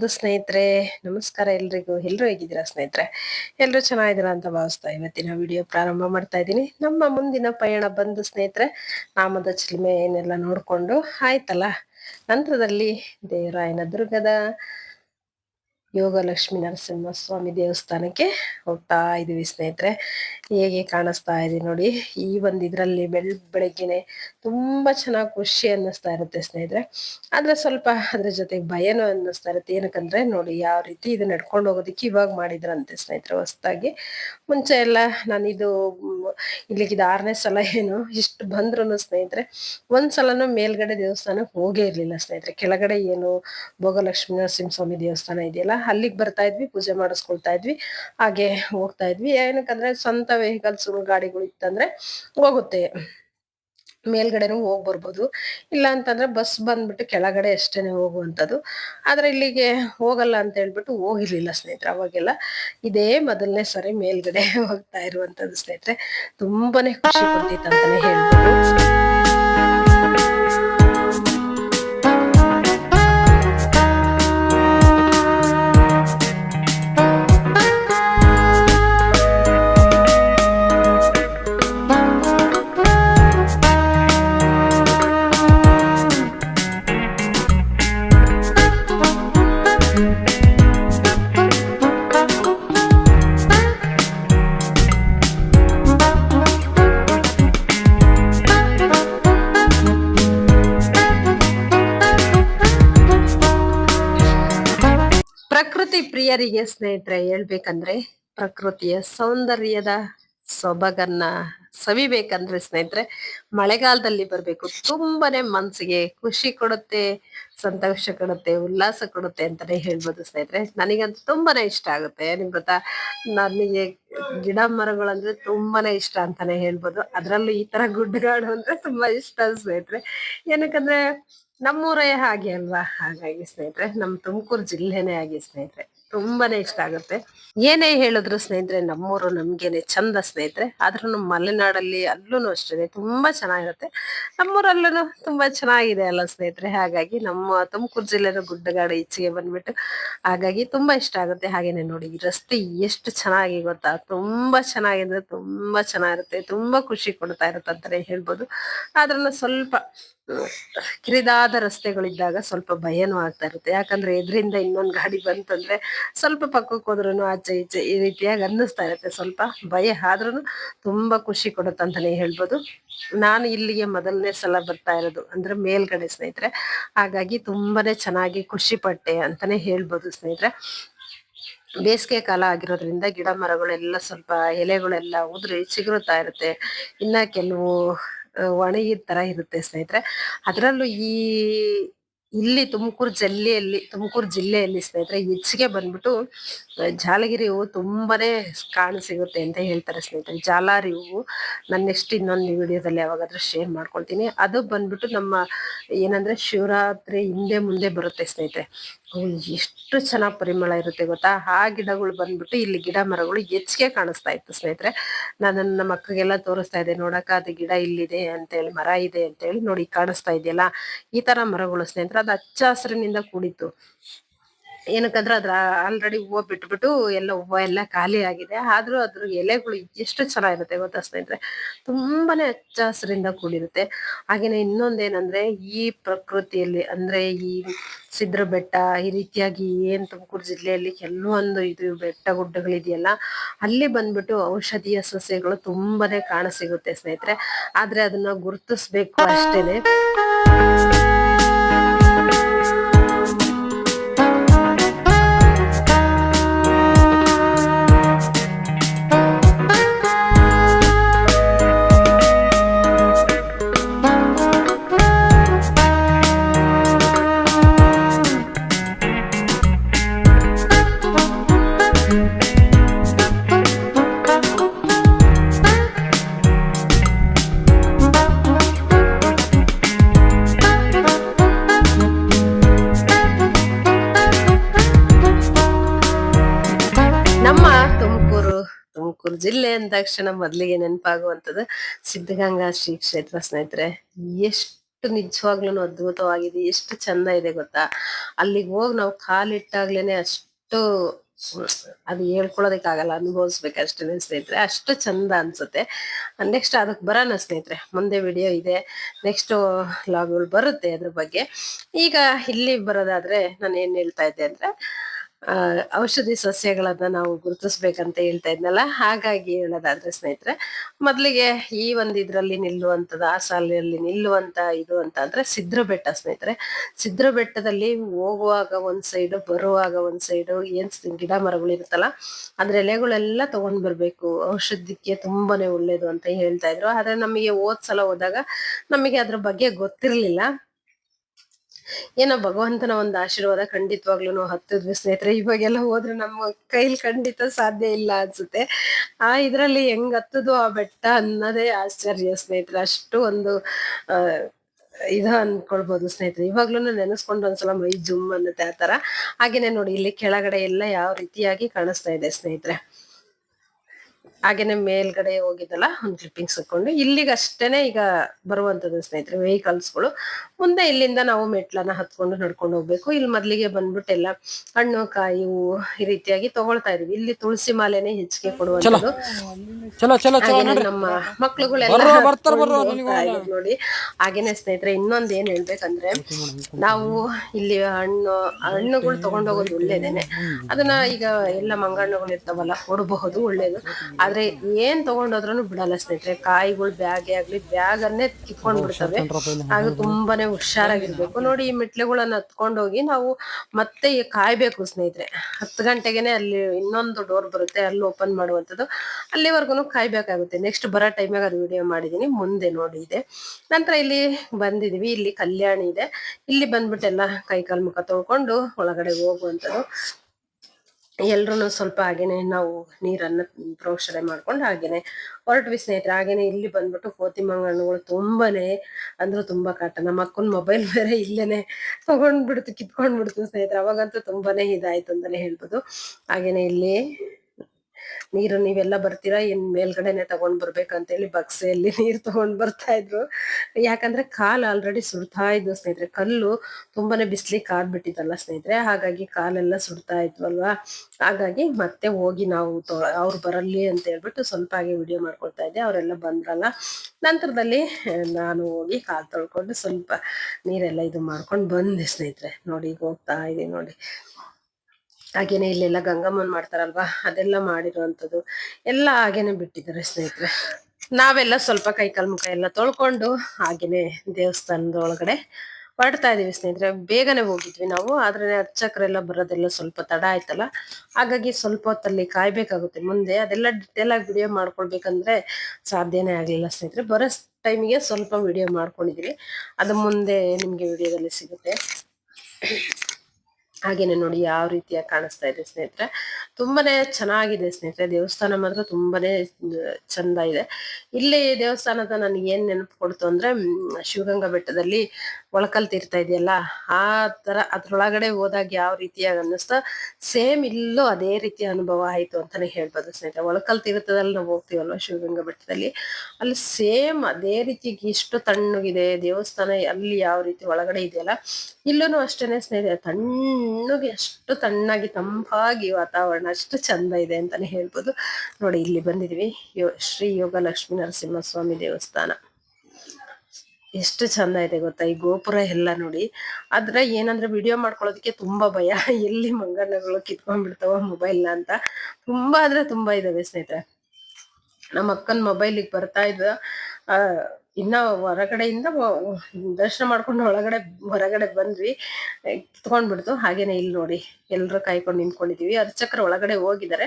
ಮುದ್ದು ಸ್ನೇಹಿತರೆ, ನಮಸ್ಕಾರ ಎಲ್ರಿಗೂ. ಎಲ್ಲರೂ ಹೇಗಿದ್ದೀರಾ ಸ್ನೇಹಿತರೆ? ಎಲ್ಲರೂ ಚೆನ್ನಾಗಿದ್ದೀರಾ ಅಂತ ಭಾವಿಸ್ತಾ ಇವತ್ತಿನ ವಿಡಿಯೋ ಪ್ರಾರಂಭ ಮಾಡ್ತಾ ಇದ್ದೀನಿ. ನಮ್ಮ ಮುಂದಿನ ಪಯಣ ಬಂದು ಸ್ನೇಹಿತರೆ, ನಾಮದ ಚಿಲ್ಮೆ ಏನೆಲ್ಲ ನೋಡ್ಕೊಂಡು ಆಯ್ತಲ್ಲ? ನಂತರದಲ್ಲಿ ದೇವರಾಯನ ದುರ್ಗದ ಯೋಗ ಲಕ್ಷ್ಮೀ ನರಸಿಂಹ ಸ್ವಾಮಿ ದೇವಸ್ಥಾನಕ್ಕೆ ಹೋಗ್ತಾ ಇದೀವಿ ಸ್ನೇಹಿತರೆ. ಹೇಗೆ ಕಾಣಿಸ್ತಾ ಇದೆ ನೋಡಿ, ಈ ಒಂದು ಇದರಲ್ಲಿ ಬೆಳ್, ಬೆಳಗ್ಗೆನೆ ತುಂಬಾ ಚೆನ್ನಾಗಿ ಖುಷಿ ಅನ್ನಿಸ್ತಾ ಇರುತ್ತೆ ಸ್ನೇಹಿತರೆ. ಆದ್ರೆ ಸ್ವಲ್ಪ ಅದ್ರ ಜೊತೆಗೆ ಭಯನೂ ಅನ್ನಿಸ್ತಾ ಇರುತ್ತೆ. ಏನಕ್ಕಂದ್ರೆ ನೋಡಿ, ಯಾವ ರೀತಿ ಇದು ನಡ್ಕೊಂಡು ಹೋಗೋದಕ್ಕೆ ಇವಾಗ ಮಾಡಿದ್ರಂತೆ ಸ್ನೇಹಿತರೆ ಹೊಸ್ದಾಗಿ. ಮುಂಚೆ ಎಲ್ಲ ನಾನು ಇದು ಇಲ್ಲಿಗೆ ಇದು ಆರನೇ ಸಲ ಏನು ಇಷ್ಟು ಬಂದ್ರು ಸ್ನೇಹಿತರೆ, ಒಂದು ಮೇಲ್ಗಡೆ ದೇವಸ್ಥಾನಕ್ಕೆ ಹೋಗೇ ಇರ್ಲಿಲ್ಲ ಸ್ನೇಹಿತರೆ. ಕೆಳಗಡೆ ಏನು ಭೋಗಲಕ್ಷ್ಮೀ ನರಸಿಂಹ ಸ್ವಾಮಿ ದೇವಸ್ಥಾನ ಇದೆಯಲ್ಲ ಅಲ್ಲಿಗೆ ಬರ್ತಾ ಇದ್ವಿ, ಪೂಜೆ ಮಾಡಿಸ್ಕೊಳ್ತಾ ಇದ್ವಿ, ಹಾಗೆ ಹೋಗ್ತಾ ಇದ್ವಿ. ಏನಕ್ಕಂದ್ರೆ ಸ್ವಂತ ವೆಹಿಕಲ್ಸ್ ಗಾಡಿಗಳು ಇತ್ತಂದ್ರೆ ಹೋಗುತ್ತೆ. ಮೇಲ್ಗಡೆನೂ ಹೋಗ್ ಬರ್ಬೋದು. ಇಲ್ಲ ಅಂತಂದ್ರೆ ಬಸ್ ಬಂದ್ಬಿಟ್ಟು ಕೆಳಗಡೆ ಅಷ್ಟೇನೆ ಹೋಗುವಂಥದ್ದು. ಆದ್ರೆ ಇಲ್ಲಿಗೆ ಹೋಗಲ್ಲ ಅಂತ ಹೇಳ್ಬಿಟ್ಟು ಹೋಗಿರ್ಲಿಲ್ಲ ಸ್ನೇಹಿತರೆ ಅವಾಗೆಲ್ಲ. ಇದೇ ಮೊದಲನೇ ಸರಿ ಮೇಲ್ಗಡೆ ಹೋಗ್ತಾ ಇರುವಂತದ್ದು ಸ್ನೇಹಿತರೆ. ತುಂಬಾನೇ ಖುಷಿ ಕೊಡ್ತಿತ್ತು ಅಂತಾನೆ ಹೇಳ್ಬೋದು. ಪ್ರಿಯರಿಗೆ ಸ್ನೇಹಿತರೆ, ಹೇಳ್ಬೇಕಂದ್ರೆ ಪ್ರಕೃತಿಯ ಸೌಂದರ್ಯದ ಸೊಬಗನ್ನ ಸವಿಬೇಕಂದ್ರೆ ಸ್ನೇಹಿತರೆ, ಮಳೆಗಾಲದಲ್ಲಿ ಬರ್ಬೇಕು. ತುಂಬಾನೇ ಮನಸ್ಸಿಗೆ ಖುಷಿ ಕೊಡುತ್ತೆ, ಸಂತೋಷ ಕೊಡುತ್ತೆ, ಉಲ್ಲಾಸ ಕೊಡುತ್ತೆ ಅಂತಾನೆ ಹೇಳ್ಬೋದು ಸ್ನೇಹಿತರೆ. ನನಗಂತೂ ತುಂಬಾನೇ ಇಷ್ಟ ಆಗುತ್ತೆ. ನಿಮ್ ಗೊತ್ತಾ? ನನಗೆ ಗಿಡ ಮರಗಳಂದ್ರೆ ತುಂಬಾನೇ ಇಷ್ಟ ಅಂತಾನೆ ಹೇಳ್ಬೋದು. ಅದರಲ್ಲೂ ಈ ತರ ಗುಡ್ಡಗಾಡು ಅಂದ್ರೆ ತುಂಬಾ ಇಷ್ಟ ಸ್ನೇಹಿತರೆ. ಏನಕ್ಕಂದ್ರೆ ನಮ್ಮೂರೇ ಹಾಗೆ ಅಲ್ವಾ? ಹಾಗಾಗಿ ಸ್ನೇಹಿತರೆ, ನಮ್ಮ ತುಮಕೂರು ಜಿಲ್ಲೆನೇ ಆಗಿ ಸ್ನೇಹಿತರೆ. ತುಂಬಾನೇ ಇಷ್ಟ ಆಗುತ್ತೆ. ಏನೇ ಹೇಳಿದ್ರು ಸ್ನೇಹಿತರೆ, ನಮ್ಮೂರು ನಮ್ಗೇನೆ ಚಂದ ಸ್ನೇಹಿತರೆ. ಆದ್ರೂ ಮಲೆನಾಡಲ್ಲಿ ಅಲ್ಲೂ ಅಷ್ಟೇ ತುಂಬಾ ಚೆನ್ನಾಗಿರುತ್ತೆ. ನಮ್ಮೂರಲ್ಲೂ ತುಂಬಾ ಚೆನ್ನಾಗಿದೆ ಅಲ್ಲ ಸ್ನೇಹಿತರೆ. ಹಾಗಾಗಿ ನಮ್ಮ ತುಮಕೂರು ಜಿಲ್ಲೆನ ಗುಡ್ಡಗಾಡು ಈಚೆಗೆ ಬಂದ್ಬಿಟ್ಟು ಹಾಗಾಗಿ ತುಂಬಾ ಇಷ್ಟ ಆಗುತ್ತೆ. ಹಾಗೇನೆ ನೋಡಿ ರಸ್ತೆ ಎಷ್ಟು ಚೆನ್ನಾಗಿ ಗೊತ್ತಾ? ತುಂಬಾ ಚೆನ್ನಾಗಿದೆ, ತುಂಬಾ ಚೆನ್ನಾಗಿರುತ್ತೆ, ತುಂಬಾ ಖುಷಿ ಕೊಡ್ತಾ ಇರುತ್ತೆ ಅಂತಾನೆ ಹೇಳ್ಬೋದು. ಆದ್ರೂ ಸ್ವಲ್ಪ ಕಿರಿದಾದ ರಸ್ತೆಗಳಿದ್ದಾಗ ಸ್ವಲ್ಪ ಭಯನೂ ಆಗ್ತಾ ಇರುತ್ತೆ. ಯಾಕಂದ್ರೆ ಎದ್ರಿಂದ ಇನ್ನೊಂದು ಗಾಡಿ ಬಂತಂದ್ರೆ ಸ್ವಲ್ಪ ಪಕ್ಕಕ್ಕೆ ಹೋದ್ರೂ ಆಚೆ ಈಚೆ ಈ ರೀತಿಯಾಗಿ ಅನ್ನಿಸ್ತಾ ಇರುತ್ತೆ. ಸ್ವಲ್ಪ ಭಯ ಆದ್ರೂ ತುಂಬಾ ಖುಷಿ ಕೊಡುತ್ತೆ ಅಂತಾನೆ ಹೇಳ್ಬೋದು. ನಾನು ಇಲ್ಲಿಗೆ ಮೊದಲನೇ ಸಲ ಬರ್ತಾ ಇರೋದು ಅಂದ್ರೆ ಮೇಲ್ಗಡೆ ಸ್ನೇಹಿತರೆ. ಹಾಗಾಗಿ ತುಂಬಾನೇ ಚೆನ್ನಾಗಿ ಖುಷಿ ಪಟ್ಟೆ ಅಂತಾನೆ ಹೇಳ್ಬೋದು ಸ್ನೇಹಿತರೆ. ಬೇಸಿಗೆ ಕಾಲ ಆಗಿರೋದ್ರಿಂದ ಗಿಡ ಮರಗಳೆಲ್ಲ ಸ್ವಲ್ಪ ಎಲೆಗಳೆಲ್ಲ ಉದುರಿ ಚಿಗುರುತ್ತಾ ಇರುತ್ತೆ. ಇನ್ನ ಕೆಲವು ಒಣಗಿದ ತರ ಇರುತ್ತೆ ಸ್ನೇಹಿತರೆ. ಅದರಲ್ಲೂ ಈ ಇಲ್ಲಿ ತುಮಕೂರು ಜಿಲ್ಲೆಯಲ್ಲಿ ತುಮಕೂರು ಜಿಲ್ಲೆಯಲ್ಲಿ ಸ್ನೇಹಿತರೆ ಹೆಚ್ಚಿಗೆ ಬಂದ್ಬಿಟ್ಟು ಜಾಲಗಿರಿ ಹೂವು ತುಂಬಾನೇ ಕಾಣ ಸಿಗುತ್ತೆ ಅಂತ ಹೇಳ್ತಾರೆ ಸ್ನೇಹಿತರೆ. ಜಾಲಾರಿ ಹೂವು ನಾನು ನೆಕ್ಸ್ಟ್ ಇನ್ನೊಂದು ವಿಡಿಯೋದಲ್ಲಿ ಯಾವಾಗಾದ್ರೂ ಶೇರ್ ಮಾಡ್ಕೊಳ್ತೀನಿ. ಅದು ಬಂದ್ಬಿಟ್ಟು ನಮ್ಮ ಏನಂದ್ರೆ ಶಿವರಾತ್ರಿ ಹಿಂದೆ ಮುಂದೆ ಬರುತ್ತೆ ಸ್ನೇಹಿತರೆ. ಎಷ್ಟು ಚೆನ್ನಾಗಿ ಪರಿಮಳ ಇರುತ್ತೆ ಗೊತ್ತಾ? ಆ ಗಿಡಗಳು ಬಂದ್ಬಿಟ್ಟು ಇಲ್ಲಿ ಗಿಡ ಮರಗಳು ಹೆಚ್ಚಿಗೆ ಕಾಣಿಸ್ತಾ ಇತ್ತು ಸ್ನೇಹಿತರೆ. ನಾನು ನಮ್ಮ ಅಕ್ಕಗೆಲ್ಲ ತೋರಿಸ್ತಾ ಇದ್ದೆ, ನೋಡಕ್ಕ ಅದು ಗಿಡ ಇಲ್ಲಿದೆ ಅಂತೇಳಿ ಮರ ಇದೆ ಅಂತೇಳಿ ನೋಡಿ ಕಾಣಿಸ್ತಾ ಇದೆಯಲ್ಲ? ಈ ತರ ಮರಗಳು ಸ್ನೇಹಿತರೆ, ಅದು ಹಚ್ಚ ಹಸಿರಿನಿಂದ ಕೂಡಿತ್ತು. ಏನಕ್ಕಂದ್ರೆ ಅದ್ರ ಆಲ್ರೆಡಿ ಹೂವು ಬಿಟ್ಬಿಟ್ಟು ಎಲ್ಲ ಹೂವು ಎಲ್ಲ ಖಾಲಿ ಆಗಿದೆ. ಆದ್ರೂ ಅದ್ರ ಎಲೆಗಳು ಎಷ್ಟು ಚೆನ್ನಾಗಿರುತ್ತೆ ಗೊತ್ತಾ ಸ್ನೇಹಿತರೆ? ತುಂಬಾನೇ ಹಚ್ಚ ಹಸಿರಿಂದ ಕೂಡಿರುತ್ತೆ. ಹಾಗೇನೆ ಇನ್ನೊಂದೇನಂದ್ರೆ ಈ ಪ್ರಕೃತಿಯಲ್ಲಿ ಅಂದ್ರೆ ಈ ಸಿದ್ರ ಬೆಟ್ಟ ಈ ರೀತಿಯಾಗಿ ಏನ್ ತುಮಕೂರು ಜಿಲ್ಲೆಯಲ್ಲಿ ಕೆಲವೊಂದು ಇದು ಬೆಟ್ಟ ಗುಡ್ಡಗಳಿದೆಯಲ್ಲ ಅಲ್ಲಿ ಬಂದ್ಬಿಟ್ಟು ಔಷಧೀಯ ಸಸ್ಯಗಳು ತುಂಬಾನೇ ಕಾಣ ಸಿಗುತ್ತೆ ಸ್ನೇಹಿತರೆ. ಆದ್ರೆ ಅದನ್ನ ಗುರುತಿಸ್ಬೇಕು ಅಷ್ಟೇನೆ. ಜಿಲ್ಲೆ ಅಂದ ತಕ್ಷಣ ಮೊದಲಿಗೆ ನೆನಪಾಗುವಂಥದ್ದು ಸಿದ್ಧಗಂಗಾ ಶ್ರೀ ಕ್ಷೇತ್ರ, ಸ್ನೇಹಿತರೆ. ಎಷ್ಟು ನಿಜವಾಗ್ಲೂ ಅದ್ಭುತವಾಗಿದೆ, ಎಷ್ಟು ಚಂದ ಇದೆ ಗೊತ್ತಾ? ಅಲ್ಲಿಗೆ ಹೋಗಿ ನಾವು ಕಾಲಿಟ್ಟಾಗ್ಲೇನೆ ಅಷ್ಟು ಅದು ಹೇಳ್ಕೊಳೋದಕ್ಕಾಗಲ್ಲ ಅನುಭವಿಸ್ಬೇಕಷ್ಟೇ ಸ್ನೇಹಿತರೆ. ಅಷ್ಟು ಚಂದ ಅನ್ಸುತ್ತೆ. ನೆಕ್ಸ್ಟ್ ಅದಕ್ಕೆ ಬರೋಣ ಸ್ನೇಹಿತರೆ. ಮುಂದೆ ವಿಡಿಯೋ ಇದೆ. ನೆಕ್ಸ್ಟ್ ಲಾಗ್ಗಳು ಬರುತ್ತೆ ಅದ್ರ ಬಗ್ಗೆ. ಈಗ ಇಲ್ಲಿ ಬರೋದಾದ್ರೆ ನಾನು ಏನ್ ಹೇಳ್ತಾ ಇದ್ದೆ ಅಂದ್ರೆ ಔಷಧಿ ಸಸ್ಯಗಳನ್ನ ನಾವು ಗುರುತಿಸ್ಬೇಕಂತ ಹೇಳ್ತಾ ಇದ್ನಲ್ಲ, ಹಾಗಾಗಿ ಹೇಳೋದಾದ್ರೆ ಸ್ನೇಹಿತರೆ, ಮೊದ್ಲಿಗೆ ಈ ಒಂದ್ ಇದ್ರಲ್ಲಿ ನಿಲ್ಲುವಂತದ್ದು, ಆ ಸಾಲಿನಲ್ಲಿ ನಿಲ್ಲುವಂತ ಇದು ಅಂತ ಅಂದ್ರೆ ಸಿದ್ರ ಬೆಟ್ಟ ಸ್ನೇಹಿತರೆ. ಸಿದ್ರ ಬೆಟ್ಟದಲ್ಲಿ ಹೋಗುವಾಗ ಒಂದ್ ಸೈಡ್ ಬರುವಾಗ ಒಂದ್ ಸೈಡ್ ಏನ್ ಗಿಡ ಮರಗಳು ಇರುತ್ತಲ್ಲ, ಅದ್ರ ಎಲೆಗಳೆಲ್ಲ ತಗೊಂಡ್ ಬರ್ಬೇಕು. ಔಷಧಕ್ಕೆ ತುಂಬಾನೇ ಒಳ್ಳೇದು ಅಂತ ಹೇಳ್ತಾ ಇದ್ರು. ಆದ್ರೆ ನಮಗೆ ಹೋದ್ ಹೋದಾಗ ನಮಗೆ ಅದ್ರ ಬಗ್ಗೆ ಗೊತ್ತಿರ್ಲಿಲ್ಲ. ಏನೋ ಭಗವಂತನ ಒಂದು ಆಶೀರ್ವಾದ ಖಂಡಿತವಾಗ್ಲೂ ಹತ್ತಿದ್ವಿ ಸ್ನೇಹಿತರೆ. ಇವಾಗೆಲ್ಲ ಹೋದ್ರೆ ನಮ್ಮ ಕೈಲಿ ಖಂಡಿತ ಸಾಧ್ಯ ಇಲ್ಲ ಅನ್ಸುತ್ತೆ. ಆ ಇದ್ರಲ್ಲಿ ಹೆಂಗ್ ಹತ್ತದು ಆ ಬೆಟ್ಟ ಅನ್ನೋದೇ ಆಶ್ಚರ್ಯ ಸ್ನೇಹಿತರೆ. ಅಷ್ಟು ಒಂದು ಇದು ಅನ್ಕೊಳ್ಬಹುದು ಸ್ನೇಹಿತರೆ. ಇವಾಗ್ಲೂ ನೆನೆಸ್ಕೊಂಡು ಒಂದ್ಸಲ ಮೈ ಜುಮ್ ಅನ್ನತ್ತೆ ಆ ತರ ಹಾಗೇನೆ ನೋಡಿ, ಇಲ್ಲಿ ಕೆಳಗಡೆ ಎಲ್ಲ ಯಾವ ರೀತಿಯಾಗಿ ಕಾಣಿಸ್ತಾ ಇದೆ ಸ್ನೇಹಿತರೆ. ಹಾಗೇನೆ ಮೇಲ್ಗಡೆ ಹೋಗಿದ್ದಲ್ಲ ಒಂದು ಕ್ಲಿಪ್ಪಿಂಗ್ಸ್ ಹಾಕೊಂಡು ಇಲ್ಲಿಗೆ ಅಷ್ಟೇನೆ ಈಗ ಬರುವಂತದ್ದು ಸ್ನೇಹಿತರೆ ವೆಹಿಕಲ್ಸ್ಗಳು ಮುಂದೆ ಇಲ್ಲಿಂದ ನಾವು ಮೆಟ್ಲನ್ನ ಹತ್ಕೊಂಡು ನಡ್ಕೊಂಡು ಹೋಗ್ಬೇಕು. ಇಲ್ಲಿ ಮೊದ್ಲಿಗೆ ಬಂದ್ಬಿಟ್ಟೆಲ್ಲ ಹಣ್ಣು ಕಾಯಿ ಹೂವು ಈ ರೀತಿಯಾಗಿ ತಗೊಳ್ತಾ ಇದೀವಿ. ಇಲ್ಲಿ ತುಳಸಿ ಮಾಲೆನೆ ಹೆಚ್ಚಿಗೆ ಕೊಡುವಂಥದ್ದು. ನಮ್ಮ ಮಕ್ಳುಗಳೆಲ್ಲ ನೋಡಿ. ಹಾಗೇನೆ ಸ್ನೇಹಿತರೆ ಇನ್ನೊಂದ್ ಏನ್ ಹೇಳ್ಬೇಕಂದ್ರೆ ನಾವು ಇಲ್ಲಿ ಹಣ್ಣು ಹಣ್ಣುಗಳು ತಗೊಂಡೋಗೋದು ಒಳ್ಳೇದೇನೆ. ಅದನ್ನ ಈಗ ಎಲ್ಲ ಮಂಗಣ್ಣುಗಳು ಇರ್ತಾವಲ್ಲ ಕೊಡಬಹುದು ಒಳ್ಳೇದು. ಆದ್ರೆ ಏನ್ ತಗೊಂಡೋದ್ರೂ ಬಿಡಲ್ಲ ಸ್ನೇಹಿತರೆ. ಕಾಯಿಗಳು ಬ್ಯಾಗೇ ಆಗ್ಲಿ ಬ್ಯಾಗ್ ಅನ್ನೇ ಕಿತ್ಕೊಂಡ್ ಬಿಡ್ತವೆ. ಆಗ ತುಂಬಾನೇ ಹುಷಾರಾಗಿರ್ಬೇಕು. ನೋಡಿ ಈ ಮೆಟ್ಲುಗಳನ್ನ ಹತ್ಕೊಂಡೋಗಿ ನಾವು ಮತ್ತೆ ಈ ಕಾಯ್ಬೇಕು ಸ್ನೇಹಿತರೆ. ಹತ್ ಗಂಟೆಗೆನೆ ಅಲ್ಲಿ ಇನ್ನೊಂದು ಡೋರ್ ಬರುತ್ತೆ ಅಲ್ಲಿ ಓಪನ್ ಮಾಡುವಂತದ್ದು ಅಲ್ಲಿವರೆಗೂ ಕಾಯ್ಬೇಕಾಗುತ್ತೆ. ನೆಕ್ಸ್ಟ್ ಬರೋ ಟೈಮಾಗ ಅದು ವಿಡಿಯೋ ಮಾಡಿದೀನಿ ಮುಂದೆ ನೋಡಿ ಇದೆ. ನಂತರ ಇಲ್ಲಿ ಬಂದಿದೀವಿ ಇಲ್ಲಿ ಕಲ್ಯಾಣಿ ಇದೆ. ಇಲ್ಲಿ ಬಂದ್ಬಿಟ್ಟೆಲ್ಲ ಕೈ ಕಾಲ್ ಮುಖ ತೊಳ್ಕೊಂಡು ಒಳಗಡೆ ಹೋಗುವಂಥದ್ದು. ಎಲ್ರು ಸ್ವಲ್ಪ ಹಾಗೇನೆ ನಾವು ನೀರನ್ನ ಪ್ರೋಕ್ಷಣೆ ಮಾಡ್ಕೊಂಡು ಹಾಗೇನೆ ಹೊರಟ್ವಿ ಸ್ನೇಹಿತರೆ. ಹಾಗೇನೆ ಇಲ್ಲಿ ಬಂದ್ಬಿಟ್ಟು ಕೋತಿ ಮಂಗಣ್ಣಗಳು ತುಂಬಾನೇ ಅಂದ್ರೂ ತುಂಬಾ ಕಾಟ. ನಮ್ಮ ಅಕ್ಕನ ಮೊಬೈಲ್ ಬೇರೆ ಇಲ್ಲೇನೆ ತಗೊಂಡ್ಬಿಡ್ತು, ಕಿತ್ಕೊಂಡ್ಬಿಡ್ತು ಸ್ನೇಹಿತರೆ. ಅವಾಗಂತೂ ತುಂಬಾನೇ ಇದಾಯ್ತು ಅಂತಾನೆ ಹೇಳ್ಬೋದು. ಹಾಗೇನೆ ಇಲ್ಲಿ ನೀರು ನೀವೆಲ್ಲ ಬರ್ತೀರಾ? ಇನ್ ಮೇಲ್ಗಡೆನೆ ತಗೊಂಡ್ ಬರ್ಬೇಕಂತೇಳಿ ಬಕ್ಸೆಯಲ್ಲಿ ನೀರ್ ತಗೊಂಡ್ ಬರ್ತಾ ಇದ್ರು. ಯಾಕಂದ್ರೆ ಕಾಲ್ ಆಲ್ರೆಡಿ ಸುಡ್ತಾ ಇದ್ವು ಸ್ನೇಹಿತರೆ. ಕಲ್ಲು ತುಂಬಾನೇ ಬಿಸ್ಲಿಗೆ ಕಾದ್ಬಿಟ್ಟಿತ್ತಲ್ಲ ಸ್ನೇಹಿತರೆ. ಹಾಗಾಗಿ ಕಾಲೆಲ್ಲ ಸುಡ್ತಾ ಇದ್ವಲ್ವಾ? ಹಾಗಾಗಿ ಮತ್ತೆ ಹೋಗಿ ನಾವು ಅವ್ರು ಬರಲಿ ಅಂತ ಹೇಳ್ಬಿಟ್ಟು ಸ್ವಲ್ಪ ಹಾಗೆ ವಿಡಿಯೋ ಮಾಡ್ಕೊಳ್ತಾ ಇದ್ದೆ. ಅವರೆಲ್ಲ ಬಂದ್ರಲ್ಲ. ನಂತರದಲ್ಲಿ ನಾನು ಹೋಗಿ ಕಾಲ್ ತೊಳ್ಕೊಂಡು ಸ್ವಲ್ಪ ನೀರೆಲ್ಲ ಇದು ಮಾಡ್ಕೊಂಡು ಬಂದೆ ಸ್ನೇಹಿತರೆ. ನೋಡಿ ಹೋಗ್ತಾ ಇದೆ ನೋಡಿ. ಹಾಗೇನೆ ಇಲ್ಲೆಲ್ಲ ಗಂಗಮ್ಮನ್ ಮಾಡ್ತಾರಲ್ವಾ? ಅದೆಲ್ಲ ಮಾಡಿರುವಂಥದ್ದು. ಎಲ್ಲ ಹಾಗೇನೆ ಬಿಟ್ಟಿದ್ದಾರೆ ಸ್ನೇಹಿತರೆ. ನಾವೆಲ್ಲ ಸ್ವಲ್ಪ ಕೈ ಕಾಲ್ ಮುಖ ಎಲ್ಲ ತೊಳ್ಕೊಂಡು ಹಾಗೇನೆ ದೇವಸ್ಥಾನದ ಒಳಗಡೆ ಹೊರಡ್ತಾ ಇದೀವಿ ಸ್ನೇಹಿತರೆ. ಬೇಗನೆ ಹೋಗಿದ್ವಿ ನಾವು, ಆದ್ರೆ ಅರ್ಚಕರೆಲ್ಲ ಬರೋದೆಲ್ಲ ಸ್ವಲ್ಪ ತಡ ಆಯ್ತಲ್ಲ. ಹಾಗಾಗಿ ಸ್ವಲ್ಪ ಹೊತ್ತಲ್ಲಿ ಕಾಯ್ಬೇಕಾಗುತ್ತೆ. ಮುಂದೆ ಅದೆಲ್ಲ ಡಿಟೇಲ್ ಆಗಿ ವಿಡಿಯೋ ಮಾಡ್ಕೊಳ್ಬೇಕಂದ್ರೆ ಸಾಧ್ಯನೇ ಆಗಲಿಲ್ಲ ಸ್ನೇಹಿತರೆ. ಬರೋ ಟೈಮಿಗೆ ಸ್ವಲ್ಪ ವಿಡಿಯೋ ಮಾಡ್ಕೊಂಡಿದೀವಿ. ಅದು ಮುಂದೆ ನಿಮಗೆ ವಿಡಿಯೋದಲ್ಲಿ ಸಿಗುತ್ತೆ. ಹಾಗೇನೆ ನೋಡಿ ಯಾವ ರೀತಿಯಾಗಿ ಕಾಣಿಸ್ತಾ ಇದೆ ಸ್ನೇಹಿತರೆ. ತುಂಬಾನೇ ಚೆನ್ನಾಗಿದೆ ಸ್ನೇಹಿತರೆ, ದೇವಸ್ಥಾನ ಮಾತ್ರ ತುಂಬಾನೇ ಚಂದ ಇದೆ. ಇಲ್ಲಿ ದೇವಸ್ಥಾನದ ನನಗೆ ಏನ್ ನೆನಪು ಕೊಡ್ತು ಅಂದ್ರೆ ಶಿವಗಂಗಾ ಬೆಟ್ಟದಲ್ಲಿ ಒಳಕಲ್ ತೀರ್ಥ ಇದೆಯಲ್ಲ, ಆ ತರ ಅದ್ರೊಳಗಡೆ ಹೋದಾಗ ಯಾವ ರೀತಿಯಾಗಿ ಅನ್ನಿಸ್ತಾ, ಸೇಮ್ ಇಲ್ಲೂ ಅದೇ ರೀತಿಯ ಅನುಭವ ಆಯ್ತು ಅಂತಾನೆ ಹೇಳ್ಬೋದು ಸ್ನೇಹಿತರೆ. ಒಳಕಲ್ ತೀರ್ಥದಲ್ಲಿ ನಾವು ಹೋಗ್ತೀವಲ್ವ ಶಿವಗಂಗಾ ಬೆಟ್ಟದಲ್ಲಿ? ಅಲ್ಲಿ ಸೇಮ್ ಅದೇ ರೀತಿಗೆ ಇಷ್ಟು ತಣ್ಣಗಿದೆ ದೇವಸ್ಥಾನ, ಅಲ್ಲಿ ಯಾವ ರೀತಿ ಒಳಗಡೆ ಇದೆಯಲ್ಲ ಇಲ್ಲೂ ಅಷ್ಟೇನೆ ಸ್ನೇಹಿತರೆ ತಣ್ಣಗೆ ಅಷ್ಟು ತಣ್ಣಾಗಿ ತಂಪಾಗಿ ವಾತಾವರಣ, ಅಷ್ಟು ಚಂದ ಇದೆ ಅಂತಾನೆ ಹೇಳ್ಬೋದು. ನೋಡಿ, ಇಲ್ಲಿ ಬಂದಿದ್ವಿ ಯೋ, ಶ್ರೀ ಯೋಗ ಲಕ್ಷ್ಮೀ ನರಸಿಂಹಸ್ವಾಮಿ ದೇವಸ್ಥಾನ. ಎಷ್ಟು ಚಂದ ಇದೆ ಗೊತ್ತಾ? ಈ ಗೋಪುರ ಎಲ್ಲ ನೋಡಿ. ಆದ್ರೆ ಏನಂದ್ರೆ ವಿಡಿಯೋ ಮಾಡ್ಕೊಳ್ಳೋದಕ್ಕೆ ತುಂಬಾ ಭಯ. ಎಲ್ಲಿ ಮಂಗನಗಳು ಕಿತ್ಕೊಂಡ್ಬಿಡ್ತಾವ ಮೊಬೈಲ್ನ ಅಂತ. ತುಂಬಾ ಅಂದ್ರೆ ತುಂಬಾ ಇದಾವೆ ಸ್ನೇಹಿತರೆ. ನಮ್ಮ ಅಕ್ಕನ ಮೊಬೈಲಿಗೆ ಬರ್ತಾ ಇದ್ದ ಇನ್ನ ಹೊರಗಡೆಯಿಂದ ದರ್ಶನ ಮಾಡ್ಕೊಂಡು ಒಳಗಡೆ, ಹೊರಗಡೆ ಬಂದ್ವಿ. ಕಿತ್ಕೊಂಡ್ಬಿಡ್ತು. ಹಾಗೇನೆ ಇಲ್ಲಿ ನೋಡಿ ಎಲ್ಲರೂ ಕಾಯ್ಕೊಂಡು ನಿಂತ್ಕೊಂಡಿದೀವಿ. ಅರ್ಚಕರು ಒಳಗಡೆ ಹೋಗಿದ್ದಾರೆ.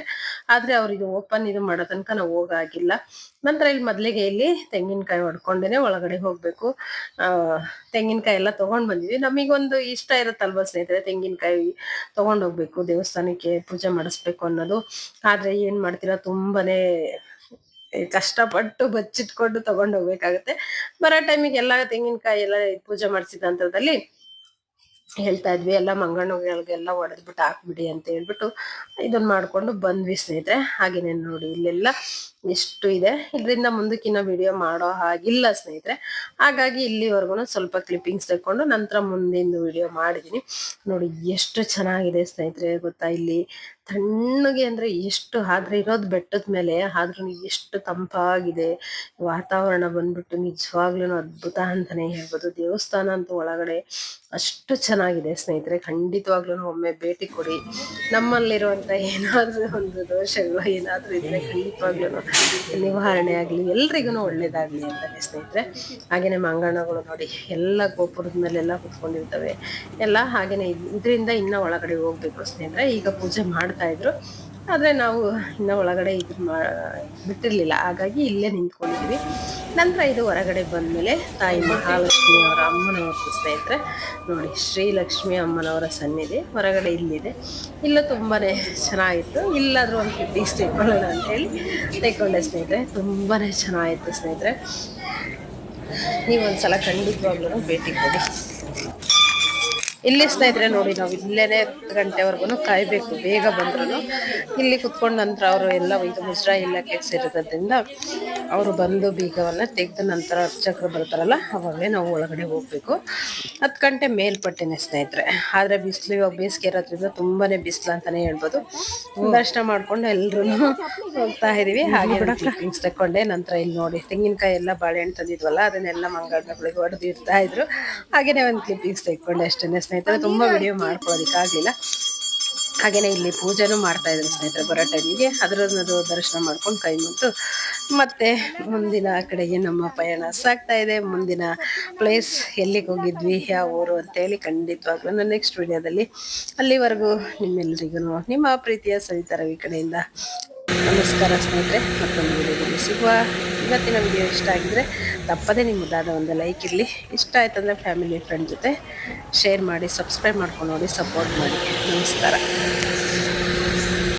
ಆದ್ರೆ ಅವ್ರು ಓಪನ್ ಇದು ಮಾಡೋ ತನಕ ನಾವು ಹೋಗಾಗಿಲ್ಲ. ನಂತರ ಇಲ್ಲಿ ಮೊದಲಿಗೆ ಇಲ್ಲಿ ತೆಂಗಿನಕಾಯಿ ಹೊಡ್ಕೊಂಡೇನೆ ಒಳಗಡೆ ಹೋಗ್ಬೇಕು. ತೆಂಗಿನಕಾಯಿ ಎಲ್ಲ ತಗೊಂಡ್ ಬಂದಿದ್ವಿ. ನಮಗೊಂದು ಇಷ್ಟ ಇರುತ್ತಲ್ವ ಸ್ನೇಹಿತರೆ, ತೆಂಗಿನಕಾಯಿ ತಗೊಂಡೋಗ್ಬೇಕು ದೇವಸ್ಥಾನಕ್ಕೆ ಪೂಜೆ ಮಾಡಿಸ್ಬೇಕು ಅನ್ನೋದು. ಆದ್ರೆ ಏನ್ ಮಾಡ್ತೀರಾ, ತುಂಬಾನೇ ಕಷ್ಟಪಟ್ಟು ಬಚ್ಚಿಟ್ಕೊಂಡು ತಗೊಂಡು ಹೋಗ್ಬೇಕಾಗತ್ತೆ. ಬರೋ ಟೈಮಿಗೆ ಎಲ್ಲ ತೆಂಗಿನಕಾಯಿ ಎಲ್ಲ ಪೂಜೆ ಮಾಡಿಸಿದ ನಂತರದಲ್ಲಿ ಹೇಳ್ತಾ ಇದ್ವಿ, ಎಲ್ಲ ಮಂಗಣ್ಣಗಳಿಗೆಲ್ಲ ಹೊಡೆದ್ಬಿಟ್ಟು ಹಾಕ್ಬಿಡಿ ಅಂತ ಹೇಳ್ಬಿಟ್ಟು ಇದನ್ನ ಮಾಡ್ಕೊಂಡು ಬಂದ್ವಿ ಸ್ನೇಹಿತರೆ. ಹಾಗೇನೆ ನೋಡಿ, ಇಲ್ಲೆಲ್ಲ ಎಷ್ಟು ಇದೆ. ಇದರಿಂದ ಮುಂದಕ್ಕಿನ್ನ ವಿಡಿಯೋ ಮಾಡೋ ಹಾಗಿಲ್ಲ ಸ್ನೇಹಿತರೆ. ಹಾಗಾಗಿ ಇಲ್ಲಿವರೆಗೂ ಸ್ವಲ್ಪ ಕ್ಲಿಪ್ಪಿಂಗ್ಸ್ ತಗೊಂಡು ನಂತರ ಮುಂದಿನ ವಿಡಿಯೋ ಮಾಡಿದ್ದೀನಿ ನೋಡಿ, ಎಷ್ಟು ಚೆನ್ನಾಗಿದೆ ಸ್ನೇಹಿತರೆ ಗೊತ್ತಾ ಇಲ್ಲಿ. ತಣ್ಣಗೆ ಅಂದ್ರೆ ಎಷ್ಟು ಆದ್ರೆ ಇರೋದು ಬೆಟ್ಟದ ಮೇಲೆ ಆದ್ರೂ ಎಷ್ಟು ತಂಪಾಗಿದೆ. ವಾತಾವರಣ ಬಂದ್ಬಿಟ್ಟು ನಿಜವಾಗ್ಲೂ ಅದ್ಭುತ ಅಂತಾನೆ ಹೇಳ್ಬೋದು. ದೇವಸ್ಥಾನ ಅಂತೂ ಒಳಗಡೆ ಅಷ್ಟು ಚೆನ್ನಾಗಿದೆ ಸ್ನೇಹಿತರೆ. ಖಂಡಿತವಾಗ್ಲೂ ಒಮ್ಮೆ ಭೇಟಿ ಕೊಡಿ. ನಮ್ಮಲ್ಲಿರುವಂತ ಏನಾದ್ರೂ ಒಂದು ದೋಷಗಳು ಏನಾದ್ರೂ ಇದ್ರೆ ಖಂಡಿತವಾಗ್ಲೂ ನಿವಾರಣೆ ಆಗ್ಲಿ. ಎಲ್ರಿಗೂ ಒಳ್ಳೇದಾಗ್ಲಿ ಅಂತಾನೆ ಸ್ನೇಹಿತರೆ. ಹಾಗೇನೆ ಮಂಗಣಗಳು ನೋಡಿ, ಎಲ್ಲ ಗೋಪುರದ ಮೇಲೆಲ್ಲ ಕುತ್ಕೊಂಡಿರ್ತವೆ. ಎಲ್ಲ ಹಾಗೇನೆ ಇದರಿಂದ ಇನ್ನ ಒಳಗಡೆ ಹೋಗ್ಬೇಕು ಸ್ನೇಹಿತರೆ. ಈಗ ಪೂಜೆ ಮಾಡ್ತಾ ಇದ್ರು. ಆದರೆ ನಾವು ಇನ್ನ ಒಳಗಡೆ ಇದು ಮಾ, ಬಿಟ್ಟಿರಲಿಲ್ಲ. ಹಾಗಾಗಿ ಇಲ್ಲೇ ನಿಂತ್ಕೊಂಡಿದ್ವಿ. ನಂತರ ಇದು ಹೊರಗಡೆ ಬಂದಮೇಲೆ ತಾಯಿ ಮಹಾಲಕ್ಷ್ಮಿ ಅವರ ಅಮ್ಮನವ್ರ ಸ್ನೇಹಿತರೆ ನೋಡಿ, ಶ್ರೀಲಕ್ಷ್ಮಿ ಅಮ್ಮನವರ ಸನ್ನಿಧಿ ಹೊರಗಡೆ ಇಲ್ಲಿದೆ. ಇಲ್ಲೂ ತುಂಬಾ ಚೆನ್ನಾಗಿತ್ತು. ಇಲ್ಲಾದರೂ ಒಂದು ಪೀಸ್ ತೆಕ್ಕೊಳ್ಳೋಣ ಅಂತೇಳಿ ತೆಕ್ಕೊಂಡೆ ಸ್ನೇಹಿತರೆ. ತುಂಬಾ ಚೆನ್ನಾಗಿತ್ತು ಸ್ನೇಹಿತರೆ. ನೀವೊಂದ್ಸಲ ಖಂಡಿತವಾಗ್ಲೂ ಭೇಟಿ ಕೊಡಿ. ಇಲ್ಲಿ ಸ್ನೇಹಿತರೆ ನೋಡಿ ನಾವು ಇಲ್ಲೇನೆ ಹತ್ತು ಗಂಟೆವರೆಗೂ ಕಾಯಬೇಕು, ಬೇಗ ಬಂದ್ರು ಇಲ್ಲಿ ಕುತ್ಕೊಂಡ ನಂತರ ಅವರು ಎಲ್ಲ ಇದು ಮುಜರಾ ಇಲಾಖೆಗೆ ಸೇರಿರೋದ್ರಿಂದ ಅವರು ಬಂದು ಬೀಗವನ್ನು ತೆಗೆದ ನಂತರ ಅರ್ಚಕರು ಬರ್ತಾರಲ್ಲ, ಅವಾಗಲೇ ನಾವು ಒಳಗಡೆ ಹೋಗಬೇಕು. ಹತ್ತು ಗಂಟೆ ಮೇಲ್ಪಟ್ಟೆನೆ ಸ್ನೇಹಿತರೆ. ಆದರೆ ಬಿಸಿಲು ಇವಾಗ ಬೇಸಿಗೆ ಇರೋದ್ರಿಂದ ತುಂಬಾ ಬಿಸಿಲು ಅಂತಲೇ ಹೇಳ್ಬೋದು. ದರ್ಶನ ಮಾಡಿಕೊಂಡು ಎಲ್ಲರೂ ಹೋಗ್ತಾ ಇದ್ದೀವಿ ಹಾಗೆ ಕ್ಲಿಪ್ಪಿಂಗ್ಸ್ ತಗೊಂಡೆ ನಂತರ ಇಲ್ಲಿ ನೋಡಿ, ತೆಂಗಿನಕಾಯಿ ಎಲ್ಲ ಬಾಳೆಹಣ್ಣು ತಂದಿದ್ವಲ್ಲ, ಅದನ್ನೆಲ್ಲ ಮಂಗಳಗಳಿಗೆ ಹೊಡೆದು ಇರ್ತಾ ಇದ್ರು. ಹಾಗೆಯೇ ಒಂದು ಕ್ಲಿಪ್ಪಿಂಗ್ಸ್ ತೆಕ್ಕೊಂಡೆ ಅಷ್ಟೇ ಸ್ನೇಹಿತರೆ. ತುಂಬ ವಿಡಿಯೋ ಮಾಡ್ಕೊಳ್ಳೋದಕ್ಕಾಗಲಿಲ್ಲ. ಹಾಗೆಯೇ ಇಲ್ಲಿ ಪೂಜೆನೂ ಮಾಡ್ತಾ ಸ್ನೇಹಿತರೆ ಬರೋ ಟೈಮಿಗೆ ಅದರದ್ದು ದರ್ಶನ ಮಾಡ್ಕೊಂಡು ಕೈ ಮುಗಿದು ಮತ್ತೆ ಮುಂದಿನ ಕಡೆಗೆ ನಮ್ಮ ಪಯಣ ಸಾಗ್ತಾ ಇದೆ. ಮುಂದಿನ ಪ್ಲೇಸ್ ಎಲ್ಲಿಗೆ ಹೋಗಿದ್ವಿ, ಯಾವ ಊರು ಅಂತೇಳಿ ಖಂಡಿತವಾಗ್ಲೂ ನನ್ನ ನೆಕ್ಸ್ಟ್ ವಿಡಿಯೋದಲ್ಲಿ ಅಲ್ಲಿವರೆಗೂ ನಿಮ್ಮೆಲ್ಲರಿಗೂ ನಿಮ್ಮ ಪ್ರೀತಿಯ ಸವಿತಾ ಈ ಕಡೆಯಿಂದ ನಮಸ್ಕಾರ ಸ್ನೇಹಿತರೆ. ಮತ್ತೊಂದು ವಿಡಿಯೋದಲ್ಲಿ ಸಿಗುವ ಇವತ್ತಿನ ವಿಡಿಯೋ ಇಷ್ಟ ಆಗಿದ್ರೆ ತಪ್ಪದೇ ನಿಮ್ಮದಾದ ಒಂದು ಲೈಕ್ ಇರಲಿ. ಇಷ್ಟ ಆಯ್ತಂದ್ರೆ ಫ್ಯಾಮಿಲಿ ಫ್ರೆಂಡ್ ಜೊತೆ ಶೇರ್ ಮಾಡಿ ಸಬ್ಸ್ಕ್ರೈಬ್ ಮಾಡ್ಕೊಂಡು ನೋಡಿ ಸಪೋರ್ಟ್ ಮಾಡಿ. ನಮಸ್ಕಾರ.